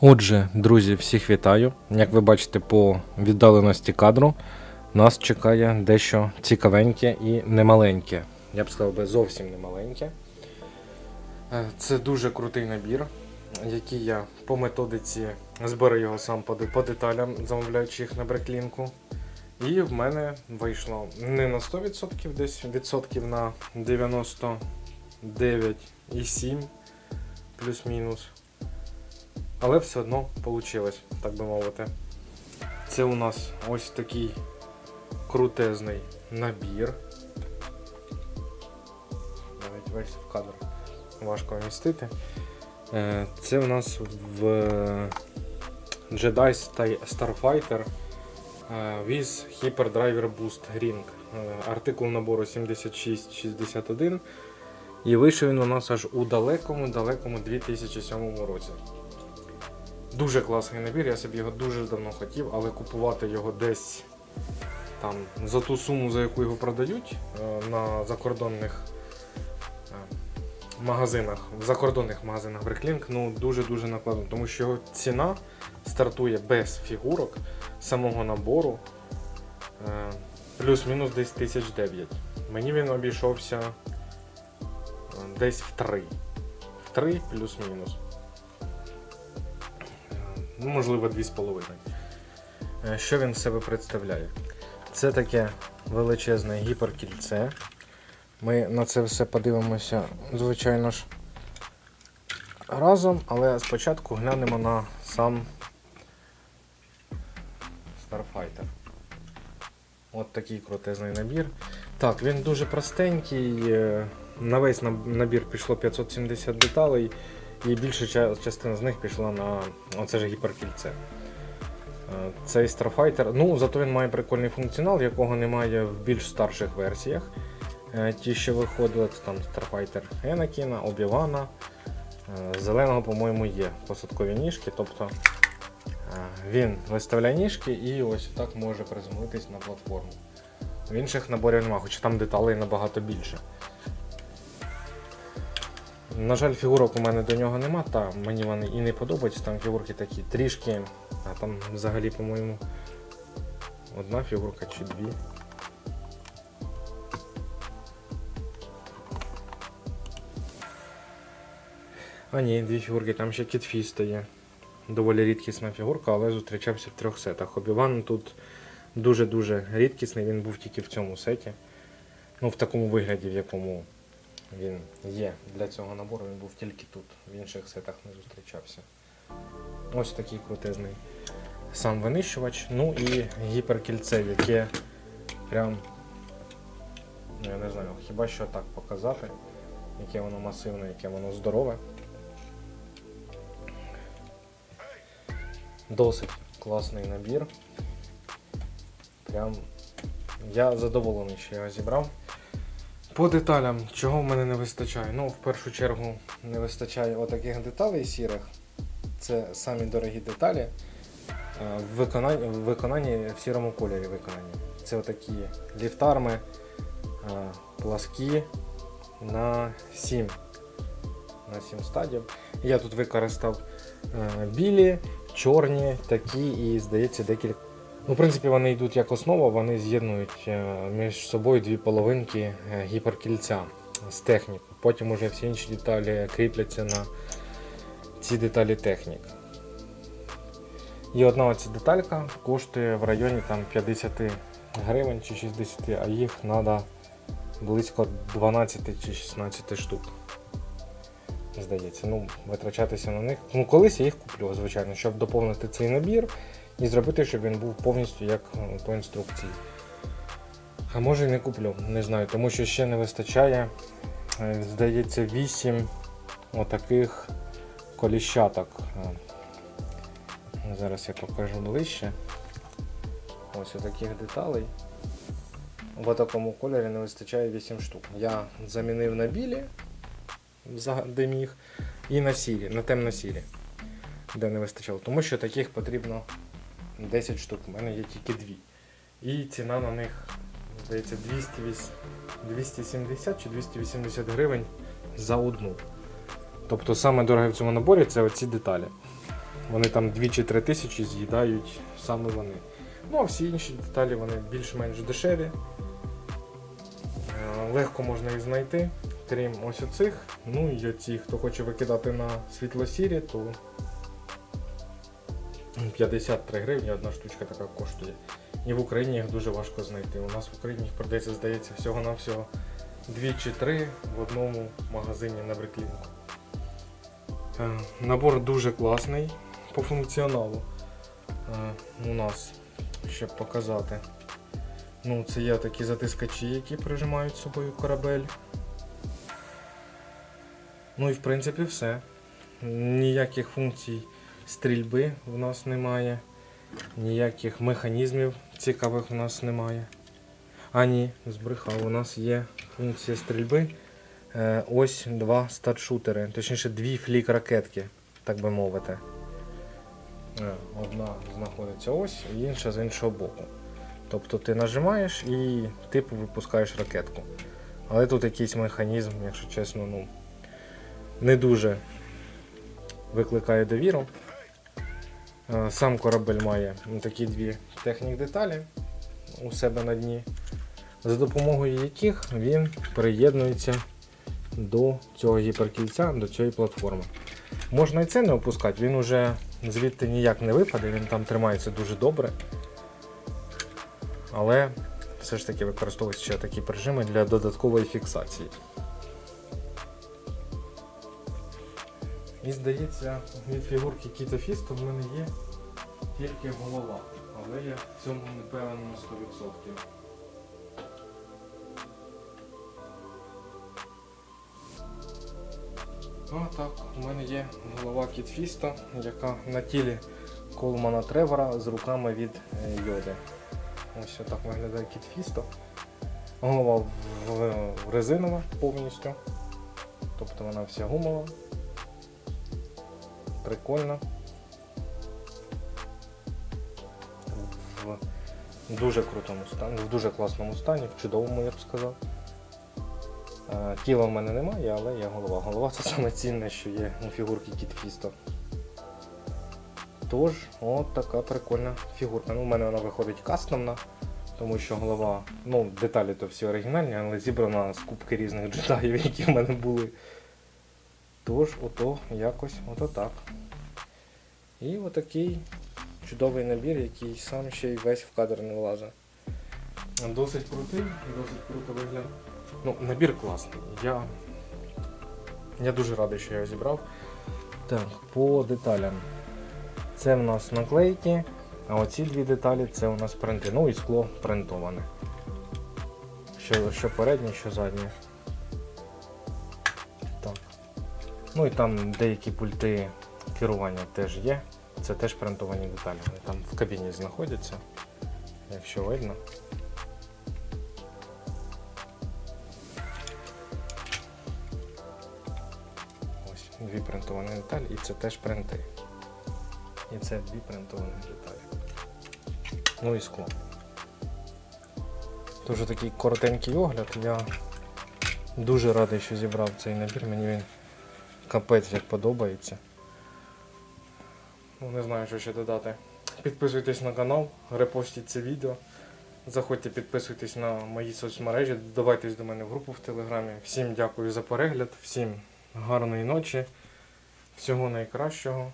Отже, друзі, всіх вітаю. Як ви бачите по віддаленості кадру, нас чекає дещо цікавеньке і немаленьке. Я б сказав би зовсім немаленьке. Е, Це дуже крутий набір, який я по методиці зберу його сам по, по деталям, замовляючи їх на бреклінку. І в мене вийшло не на 100%, десь відсотків на 99,7 плюс-мінус. Але все одно вийшло, так би мовити. Це у нас ось такий крутезний набір. Навіть весь в кадр важко вмістити. Е, Це у нас в Jedi Starfighter е, with Hyperdriver Boost Ring. Е, Артикул набору 7661. І вийшов він у нас аж у далекому-далекому 2007 році. Дуже класний набір, я собі його дуже давно хотів, але купувати його десь там за ту суму, за яку його продають е, на закордонних е, магазинах, в закордонних магазинах Bricklink, ну дуже-дуже накладно, тому що його ціна стартує без фігурок самого набору е, плюс-мінус десь 1009. Мені він обійшовся десь в 3. В 3 плюс-мінус. Ну, можливо, 2,5. Е, Що він себе представляє? Це таке величезне гіперкільце. Ми на це все подивимося, звичайно ж, разом, але спочатку глянемо на сам Starfighter. От такий крутезний набір. Так, він дуже простенький. е, На весь набір пішло 570 деталей, і більша частина з них пішла на оце ж гіперкільце. Е, Цей Starfighter, ну зато він має прикольний функціонал, якого немає в більш старших версіях. Е, Ті, що виходили, це там Starfighter Енакіна, Обівана. Зеленого, по-моєму, є посадкові ніжки, тобто е, він виставляє ніжки і ось так може приземлитись на платформу. В інших наборів немає, хоча там деталей набагато більше. На жаль, фігурок у мене до нього нема, та мені вони і не подобаються, там фігурки такі трішки, а там взагалі, по-моєму, одна фігурка чи дві. А ні, дві фігурки, там ще Кітфіста є. Доволі рідкісна фігурка, але зустрічався в трьох сетах. Обіван тут дуже-дуже рідкісний, він був тільки в цьому сеті. Ну, в такому вигляді, в якому він є для цього набору, він був тільки тут, в інших сетах не зустрічався. Ось такий крутезний сам винищувач. Ну і гіперкільце, яке прям, ну, я не знаю, хіба що так показати, яке воно масивне, яке воно здорове. Досить класний набір. Прям я задоволений, що я його зібрав. По деталям, чого в мене не вистачає? Ну, в першу чергу, не вистачає отаких деталей сірих. Це самі дорогі деталі. е, В виконанні, в виконанні в сірому кольорі виконані. Це отакі ліфтарми е, пласкі на 7. На 7 стадів. Я тут використав е, білі, чорні, такі і, здається, декілька. Ну, в принципі, вони йдуть як основа, вони з'єднують е, між собою дві половинки е, гіперкільця з техніку. Потім уже всі інші деталі кріпляться на ці деталі технік. І одна оця деталька коштує в районі там, 50 гривень чи 60, а їх треба близько 12 чи 16 штук. Здається, ну, витрачатися на них. Ну, колись я їх куплю, звичайно, щоб доповнити цей набір і зробити, щоб він був повністю як е, по інструкції. А може і не куплю, не знаю, тому що ще не вистачає, е, здається, 8 отаких коліщаток. Е, Зараз я покажу ближче. Ось отаких деталей. В такому кольорі не вистачає 8 штук. Я замінив на білі, де міг, і на сірі, на темно-сірі, де не вистачало. Тому що таких потрібно 10 штук. У мене є тільки дві. І ціна на них, здається, 270 чи 280 гривень за одну. Тобто саме дороге в цьому наборі це оці деталі. Вони там 2 чи 3 тисячі з'їдають саме вони. Ну а всі інші деталі вони більш-менш дешеві. Е, Легко можна їх знайти, крім ось оцих. Ну і оці, хто хоче викидати на світло-сірі, то 53 гривні одна штучка така коштує. І в Україні їх дуже важко знайти. У нас в Україні їх продається, здається, всього-навсього 2 чи 3 в одному магазині на Бриклінку. Е, Набор дуже класний по функціоналу. Е, У нас, щоб показати. Ну, це є такі затискачі, які прижимають з собою корабель. Ну і в принципі все. Ніяких функцій стрільби в нас немає. Ніяких механізмів цікавих в нас немає. А ні, збрехав, у нас є функція стрільби. Е, ось два статшутери, точніше дві флік-ракетки, так би мовити. Е, Одна знаходиться ось, і інша з іншого боку. Тобто ти нажимаєш і типу випускаєш ракетку. Але тут якийсь механізм, якщо чесно, ну, не дуже викликає довіру. Е, Сам корабель має такі дві технік деталі у себе на дні, за допомогою яких він приєднується до цього гіперкільця, до цієї платформи. Можна і це не опускати, він уже звідти ніяк не випаде, він там тримається дуже добре. Але все ж таки використовують ще такі прижими для додаткової фіксації. І здається, від фігурки Кіта Фіста в мене є тільки голова, але я в цьому не певен на 100%. А так, у мене є голова Кітфіста, яка на тілі Колмана Тревора з руками від е, Йоди. Ось так виглядає Кітфісто. Голова резинова повністю. Тобто вона вся гумова. Прикольно. В дуже крутому стані, в дуже класному стані, в чудовому, я б сказав. Е, Тіла в мене немає, але є голова. Голова це саме цінне, що є у фігурки Кітфісто. Тож, от така прикольна фігурка. Ну, у мене вона виходить кастомна, тому що голова, ну, деталі то всі оригінальні, але зібрана з кубки різних джедаїв, які в мене були. Тож, ото якось ото так. І отакий чудовий набір, який сам ще й весь в кадр не влазить. Досить крутий, досить круто вигляд. Ну, набір класний. Я, я дуже радий, що я його зібрав. Так, по деталям. Це в нас наклейки, а оці дві деталі це у нас принти. Ну і скло принтоване. Що, що переднє, що заднє. Ну і там деякі пульти керування теж є. Це теж принтовані деталі. Вони там в кабіні знаходяться, якщо видно. Ось дві принтовані деталі, і це теж принти. І це дві принтовані деталі. Ну і скло. Дуже такий коротенький огляд. Я дуже радий, що зібрав цей набір. Мені він капець як подобається. Ну, не знаю, що ще додати. Підписуйтесь на канал, репостіть це відео. Заходьте, підписуйтесь на мої соцмережі, додавайтесь до мене в групу в Телеграмі. Всім дякую за перегляд, всім гарної ночі, всього найкращого.